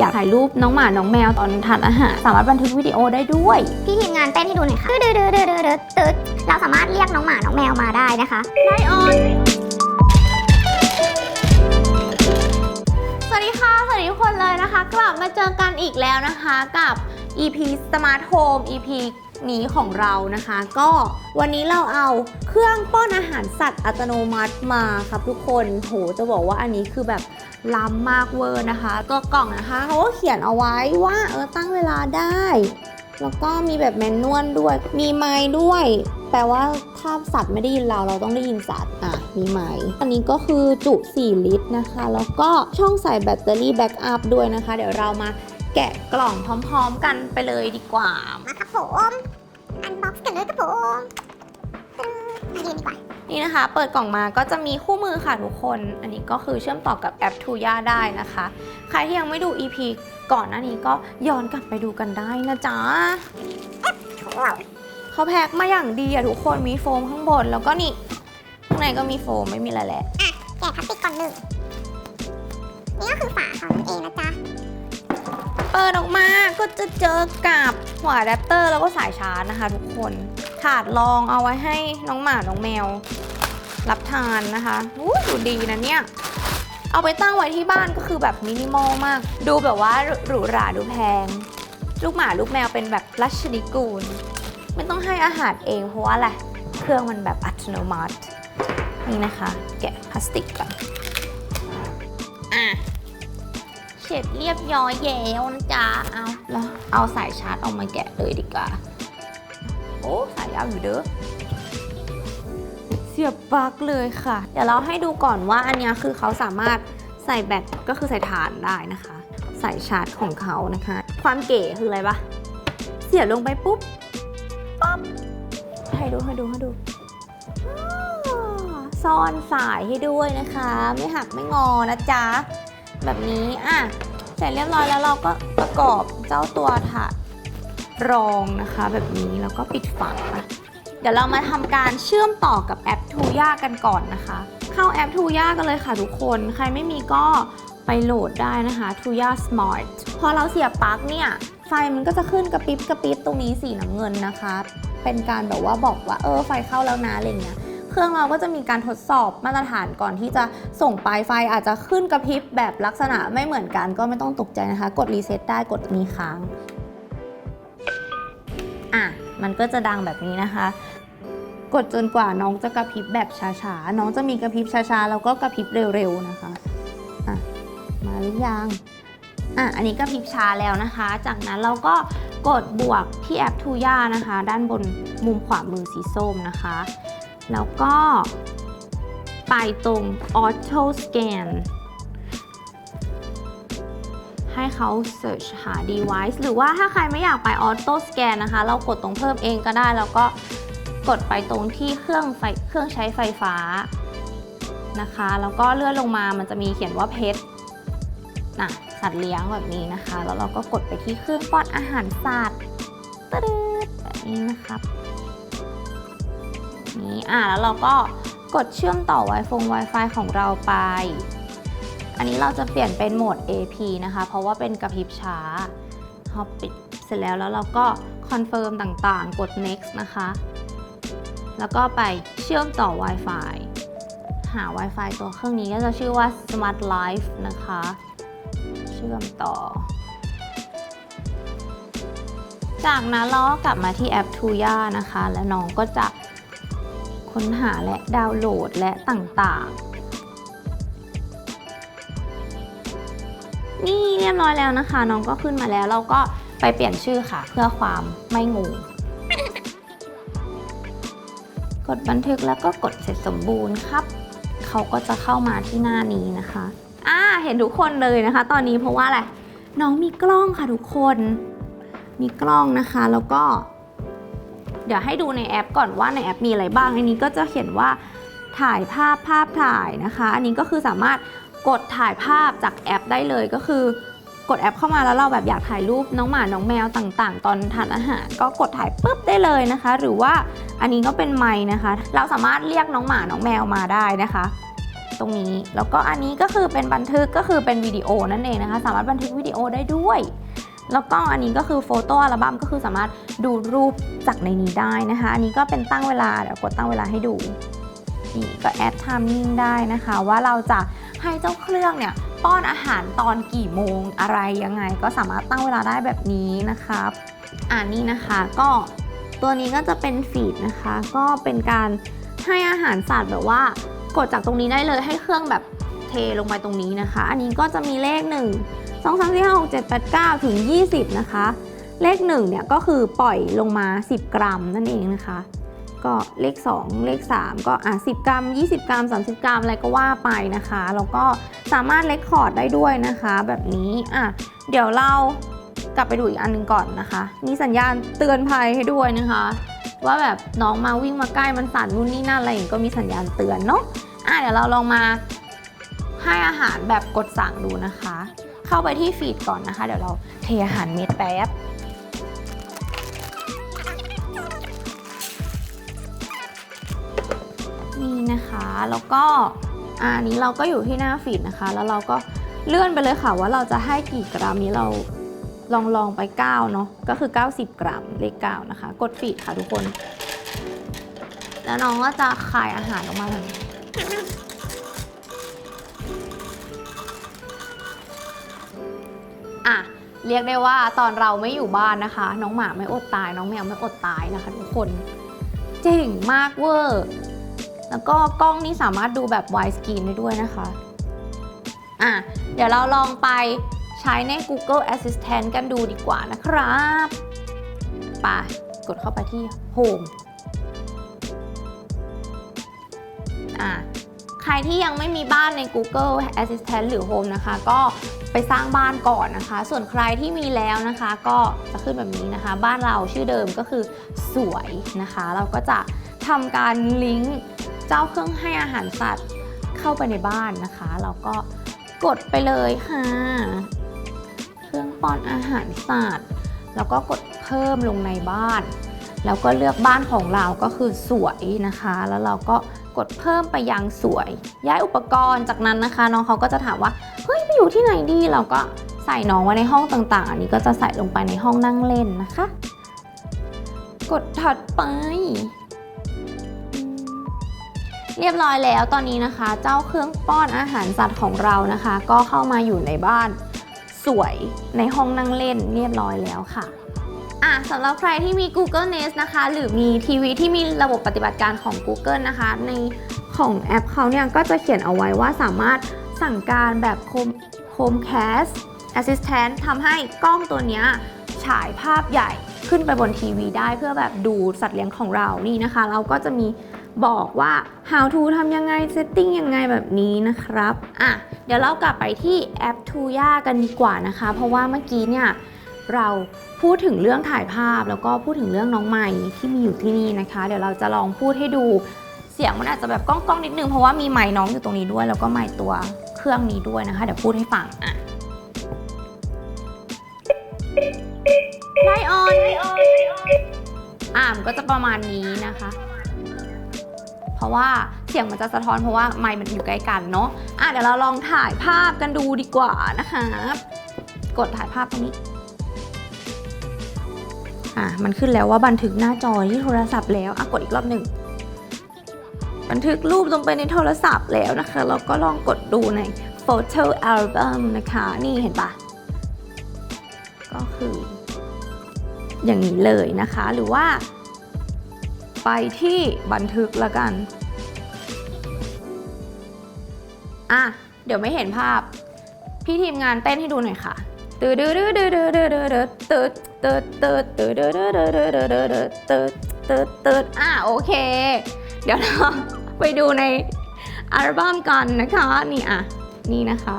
อยากถ่ายรูปน้องหมา น้องแมวตอนทานอาหาร สามารถบันทึกวิดีโอได้ด้วย พี่ทีมงานเต้นให้ดูหน่อยค่ะดืดดืดดืดดืดดืดเราสามารถเรียกน้องหมา น้องแมวมาได้นะคะไลออน สวัสดีค่ะ สวัสดีทุกคนเลยนะคะ กลับมาเจอกันอีกแล้วนะคะกับ EP Smart Home EP นี้ของเรานะคะ ก็วันนี้เราเอาเครื่องป้อนอาหารสัตว์อัตโนมัติมาครับทุกคนโหจะบอกว่าอันนี้คือแบบล้ำมากเวอร์นะคะตัวกล่องนะคะเขาก็เขียนเอาไว้ว่าเออตั้งเวลาได้ แล้วก็มีแบบแมนนวลด้วย มีไม้ด้วย แปลว่าถ้าสัตว์ไม่ได้ยินเราเราต้องได้ยินสัตว์อะมีไม้อันนี้ก็คือจุ 4 ลิตรนะคะ แล้วก็ช่องใส่แบตเตอรี่แบ็กอัพด้วยนะคะ เดี๋ยวเรามา แกะกล่องพร้อม ๆ กันไปเลยดีกว่า มาครับผมอันบ็อกซ์กันเลยครับผมตึ้งมาเรียนดีกว่า นี่นะคะ เปิดกล่องมาก็จะมีคู่มือค่ะทุกคน อันนี้ก็คือเชื่อมต่อกับแอป Tuya ได้นะคะ ใครที่ยังไม่ดู EP ก่อนหน้านี้ก็ย้อนกลับไปดูกันได้นะจ๊ะเขาแพ็คมาอย่างดีอะทุกคนมีโฟมข้างบน แล้วก็นี่ข้างในก็มีโฟมไม่มีอะไรแหละแกะพลาสติกก่อนหนึ่งนี่ก็คือฝาเขานั่นเองนะจ๊ะ เปิดออกมาก็จะเจอกับหัวอะแดปเตอร์แล้วก็สายชาร์จนะคะทุกคนถาดรองเอาไว้ให้น้องหมา น้องแมว รับทานนะคะอู้ดูดีนะเนี่ย เอาไปตั้งไว้ที่บ้านก็คือแบบมินิมอลมาก ดูแบบว่าหรูหราดูแพง ลูกหมาลูกแมวเป็นแบบรัชนิกูล ไม่ต้องให้อาหารเองเพราะว่าอะไร เครื่องมันแบบอัตโนมัติ นี่นะคะ แกะพลาสติกก่อนอะ ร็จเรียบร้อยแล้วนะจ๊ะ เอาแล้วเอาสายชาร์จออกมาแกะเลยดีกว่า โอ้สายยาวอยู่เด้อ เสียบปลั๊กเลยค่ะ เดี๋ยวเราให้ดูก่อนว่าอันเนี้ยคือเขาสามารถใส่แบตก็คือใส่ถ่านได้นะคะใส่ชาร์จของเขานะคะ ความเก๋คืออะไรปะเสียบลงไปปุ๊บปั๊บให้ดูให้ดูให้ดูอ้าวซ่อนสายให้ด้วยนะคะ ไม่หักไม่งอนะจ๊ะ แบบนี้อะเสร็จเรียบร้อยแล้วเราก็ประกอบเจ้าตัวถาดรองนะคะแบบนี้แล้วก็ปิดฝาเดี๋ยวเรามาทำการเชื่อมต่อกับแอป Tuya กันก่อนนะคะ เข้าแอป Tuya กันเลยค่ะทุกคน ใครไม่มีก็ไปโหลดได้นะคะ Tuya Smart พอเราเสียบปลั๊กเนี่ย ไฟมันก็จะขึ้นกระปิบกระปิบตรงนี้สีน้ำเงินนะคะ เป็นการแบบว่าบอกว่าเออไฟเข้าแล้วนะอะไรเงี้ย เครื่องเราก็จะมีการทดสอบมาตรฐานก่อนที่จะส่งไปไฟอาจจะขึ้นกระพริบแบบลักษณะไม่เหมือนกันก็ไม่ต้องตกใจนะคะ กดรีเซ็ตได้กดมีค้างอะมันก็จะดังแบบนี้นะคะ กดจนกว่าน้องจะกระพริบแบบช้าๆ น้องจะมีกระพริบช้าๆ แล้วก็กระพริบเร็วๆนะคะอะมาหรือยังอะอันนี้กระพริบช้าแล้วนะคะ จากนั้นเราก็กดบวกที่แอป Tuya นะคะ ด้านบนมุมขวามือสีส้มนะคะ แล้วก็ไปตรง Auto Scan ให้เขา search หา device หรือว่าถ้าใครไม่อยากไป Auto Scan นะคะ เรากดตรงเพิ่มเองก็ได้ แล้วก็กดไปตรงที่เครื่องไฟเครื่องใช้ไฟฟ้านะคะ แล้วก็เลื่อนลงมามันจะมีเขียนว่า pet นะสัตว์เลี้ยงแบบนี้นะคะ แล้วเราก็กดไปที่เครื่องป้อนอาหารสัตว์ตึ๊ดแบบนี้นะครับ นี้อะแล้วเราก็กดเชื่อมต่อ Wi-Fi Wi-Fi ของเราไป อันนี้เราจะเปลี่ยนเป็นโหมด AP นะคะ เพราะว่าเป็นกระพริบช้าพอปิดเสร็จแล้วแล้วเราก็คอนเฟิร์มต่างๆ กด next นะคะ แล้วก็ไปเชื่อมต่อ Wi-Fi หา Wi-Fi ตัวเครื่องนี้ก็จะชื่อว่า Smart Life นะคะ เชื่อมต่อ จากนั้นเราก็กลับมาที่แอป Tuya นะคะ แล้วน้องก็จะ ค้นหาและดาวน์โหลดและต่างๆ นี่เรียบร้อยแล้วนะคะ น้องก็ขึ้นมาแล้วเราก็ไปเปลี่ยนชื่อค่ะ เพื่อความไม่งงกดบันทึกแล้วก็กดเสร็จสมบูรณ์ครับ เขาก็จะเข้ามาที่หน้านี้นะคะอ่าเห็นทุกคนเลยนะคะ ตอนนี้เพราะว่าอะไรน้องมีกล้องค่ะทุกคน มีกล้องนะคะแล้วก็ เดี๋ยวให้ดูในแอปก่อนว่าในแอปมีอะไรบ้าง อันนี้ก็จะเขียนว่าถ่ายภาพภาพถ่ายนะคะ อันนี้ก็คือสามารถกดถ่ายภาพจากแอปได้เลยก็คือกดแอปเข้ามาแล้วเราแบบอยากถ่ายรูปน้องหมาน้องแมวต่างๆ ตอนทานอาหาร ก็กดถ่ายปุ๊บได้เลยนะคะ หรือว่าอันนี้ก็เป็นไม้นะคะ เราสามารถเรียกน้องหมาน้องแมวมาได้นะคะ ตรงนี้แล้วก็อันนี้ก็คือเป็นบันทึกก็คือเป็นวิดีโอนั่นเองนะคะ สามารถบันทึกวิดีโอได้ด้วย แล้วก็อันนี้ก็คือโฟโต้อัลบั้มก็คือสามารถดูรูปจากในนี้ได้นะคะ อันนี้ก็เป็นตั้งเวลาเดี๋ยวกดตั้งเวลาให้ดูนี่ก็แอดไทมิ่งได้นะคะ ว่าเราจะให้เจ้าเครื่องเนี่ยป้อนอาหารตอนกี่โมงอะไรยังไง ก็สามารถตั้งเวลาได้แบบนี้นะครับอ่านี่นะคะก็ตัวนี้ก็จะเป็นฟีดนะคะ ก็เป็นการให้อาหารสัตว์แบบว่ากดจากตรงนี้ได้เลยให้เครื่องแบบเทลงไปตรงนี้นะคะ อันนี้ก็จะมีเลข 1 2 3 4 5 6 7 8 9 ถึง 20 นะคะ เลข1เนี่ยก็คือปล่อยลงมา 10 กรัมนั่นเองนะคะ ก็เลข 2 เลข 3 ก็อะ10 กรัม 20 กรัม 30 กรัม อะไรก็ว่าไปนะคะ แล้วก็สามารถเลคคอร์ดได้ด้วยนะคะ แบบนี้อะเดี๋ยวเรากลับไปดูอีกอันหนึงก่อนนะคะ มีสัญญาณเตือนภัยให้ด้วยนะคะ ว่าแบบน้องมาวิ่งมาใกล้มันสั่นนู่นนี่นั่นอะไรอย่างก็มีสัญญาณเตือนเนาะอะเดี๋ยวเราลองมาให้อาหารแบบกดสั่งดูนะคะ เข้าไปที่ฟีดก่อนนะคะ เดี๋ยวเราเทอาหารเม็ดแป๊บนี่นะคะแล้วก็อะอันนี้เราก็อยู่ที่หน้าฟีดนะคะ แล้วเราก็เลื่อนไปเลยค่ะว่าเราจะให้กี่กรัมนี้เราลองลองไป9เนาะก็คือ 90 กรัมเลข9นะคะ กดฟีดค่ะทุกคน แล้วน้องก็จะคายอาหารออกมาแบบนี้ เรียกได้ว่าตอนเราไม่อยู่บ้านนะคะ น้องหมาไม่อดตาย น้องแมวไม่อดตายนะคะทุกคน เจ๋งมากเวอร์แล้วก็กล้องนี้สามารถดูแบบ wide screen ได้ด้วยนะคะอะเดี๋ยวเราลองไปใช้ใน Google Assistant กันดูดีกว่านะครับไปกดเข้าไปที่ Home อะใครที่ยังไม่มีบ้านใน Google Assistant หรือ Home นะคะ ก็ ไปสร้างบ้านก่อนนะคะ ส่วนใครที่มีแล้วนะคะ ก็จะขึ้นแบบนี้นะคะ บ้านเราชื่อเดิมก็คือสวยนะคะ เราก็จะทำการลิงก์เจ้าเครื่องให้อาหารสัตว์เข้าไปในบ้านนะคะ เราก็กดไปเลยค่ะเครื่องป้อนอาหารสัตว์แล้วก็กดเพิ่มลงในบ้าน แล้วก็เลือกบ้านของเราก็คือสวยนะคะ แล้วเราก็ กดเพิ่มไปยังสวย ย้ายอุปกรณ์จากนั้นนะคะ น้องเขาก็จะถามว่าเฮ้ยไปอยู่ที่ไหนดีเราก็ใส่น้องไว้ในห้องต่างๆ อันนี้ก็จะใส่ลงไปในห้องนั่งเล่นนะคะ กดถัดไป เรียบร้อยแล้วตอนนี้นะคะ เจ้าเครื่องป้อนอาหารสัตว์ของเรานะคะ ก็เข้ามาอยู่ในบ้านสวยในห้องนั่งเล่นเรียบร้อยแล้วค่ะ อะสำหรับใครที่มี Google Nest นะคะ หรือมีทีวีที่มีระบบปฏิบัติการของ Google นะคะ ในของแอปเขาเนี่ยก็จะเขียนเอาไว้ว่าสามารถสั่งการแบบ Home Chromecast Assistant ทำให้กล้องตัวนี้ฉายภาพใหญ่ขึ้นไปบนทีวีได้เพื่อแบบดูสัตว์เลี้ยงของเรานี่นะคะ เราก็จะมีบอกว่า how to ทำยังไง setting ยังไงแบบนี้นะครับ อะ เดี๋ยวเรากลับไปที่แอป Tuya กันดีกว่านะคะ เพราะว่าเมื่อกี้เนี่ย เราพูดถึงเรื่องถ่ายภาพแล้วก็พูดถึงเรื่องน้องใหม่ที่มีอยู่ที่นี่นะคะ เดี๋ยวเราจะลองพูดให้ดูเสียงมันอาจจะแบบก้องๆนิดนึงเพราะว่ามีไม้น้องอยู่ตรงนี้ด้วย แล้วก็ไม้ตัวเครื่องนี้ด้วยนะคะ เดี๋ยวพูดให้ฟังอะไลออนอะมันก็จะประมาณนี้นะคะ เพราะว่าเสียงมันจะสะท้อนเพราะว่าไมค์มันอยู่ใกล้กันเนาะอะเดี๋ยวเราลองถ่ายภาพกันดูดีกว่านะคะ กดถ่ายภาพตรงนี้ อะมันขึ้นแล้วว่าบันทึกหน้าจอที่โทรศัพท์แล้วอะกดอีกรอบหนึ่งบันทึกรูปลงไปในโทรศัพท์แล้วนะคะ เราก็ลองกดดูใน Photo Album นะคะ นี่เห็นปะก็คือ อย่างนี้เลยนะคะ หรือว่า ไปที่บันทึกละกัน อะ เดี๋ยวไม่เห็นภาพ พี่ทีมงานเต้นให้ดูหน่อยค่ะ ตืดดดดดดดดืดดืดตืดตืดตืดตืดตืดตืดตืดตืดตืดตืดตืดอะโอเค เดี๋ยวเราไปดูในอัลบั้มกันนะคะนี่อะนี่นะคะ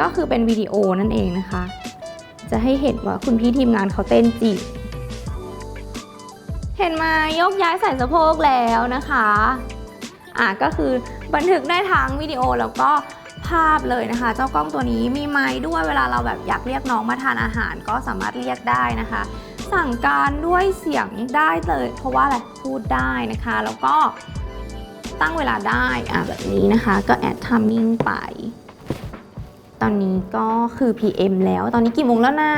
ก็คือเป็นวิดีโอนั่นเองนะคะ จะให้เห็นว่าคุณพี่ทีมงานเขาเต้นจริงเห็นไหมยกย้ายใส่สะโพกแล้วนะคะอะก็คือบันทึกได้ทั้งวิดีโอแล้วก็ ภาพเลยนะคะ เจ้ากล้องตัวนี้มีไม้ด้วยเวลาเราแบบอยากเรียกน้องมาทานอาหาร ก็สามารถเรียกได้นะคะ สั่งการด้วยเสียงได้เลย เพราะว่าอะไรพูดได้นะคะ แล้วก็ตั้งเวลาได้อะแบบนี้นะคะก็แอด timing ไป ตอนนี้ก็คือ PM แล้วตอนนี้กี่โมงแล้วนะ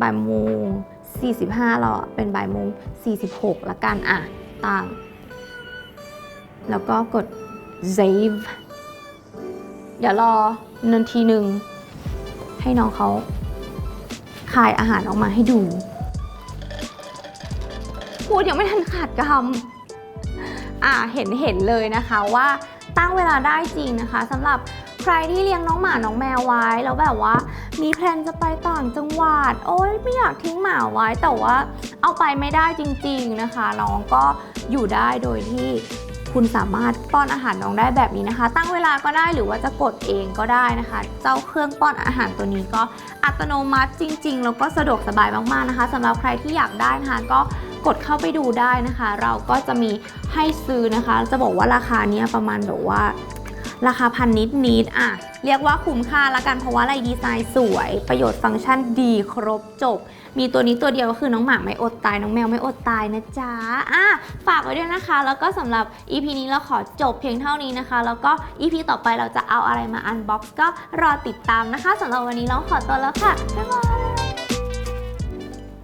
บ่ายโมง45แล้วอะเป็นบ่ายโมง46ละกันอะตั้งแล้วก็กด save เดี๋ยวรอนาทีหนึ่งให้น้องเขาคายอาหารออกมาให้ดู พูดยังไม่ทันขาดคำอ่าเห็นเห็นเลยนะคะว่าตั้งเวลาได้จริงนะคะสำหรับใครที่เลี้ยงน้องหมาน้องแมวไว้ แล้วแบบว่า มีแพลนจะไปต่างจังหวัด โอ๊ยไม่อยากทิ้งหมาไว้ แต่ว่าเอาไปไม่ได้จริง ๆนะคะ น้องก็อยู่ได้โดยที่ คุณสามารถป้อนอาหารน้องได้แบบนี้นะคะ ตั้งเวลาก็ได้หรือว่าจะกดเองก็ได้นะคะ เจ้าเครื่องป้อนอาหารตัวนี้ก็อัตโนมัติจริง ๆ แล้วก็สะดวกสบายมากๆนะคะสำหรับใครที่อยากได้นะคะก็กดเข้าไปดูได้นะคะ เราก็จะมีให้ซื้อนะคะ จะบอกว่าราคาเนี้ยประมาณแบบว่า ราคาพันนิดนิดอะ เรียกว่าคุ้มค่าละกันเพราะว่าอะไรดีไซน์สวย ประโยชน์ฟังก์ชันดีครบจบ มีตัวนี้ตัวเดียวก็คือน้องหมาไม่อดตาย น้องแมวไม่อดตายนะจ๊ะอะฝากไว้ด้วยนะคะ แล้วก็สำหรับ EP นี้เราขอจบเพียงเท่านี้นะคะ แล้วก็ EP ต่อไปเราจะเอาอะไรมาอันบ็อกซ์ก็รอติดตามนะคะสำหรับวันนี้เราขอตัวแล้วค่ะบ๊ายบาย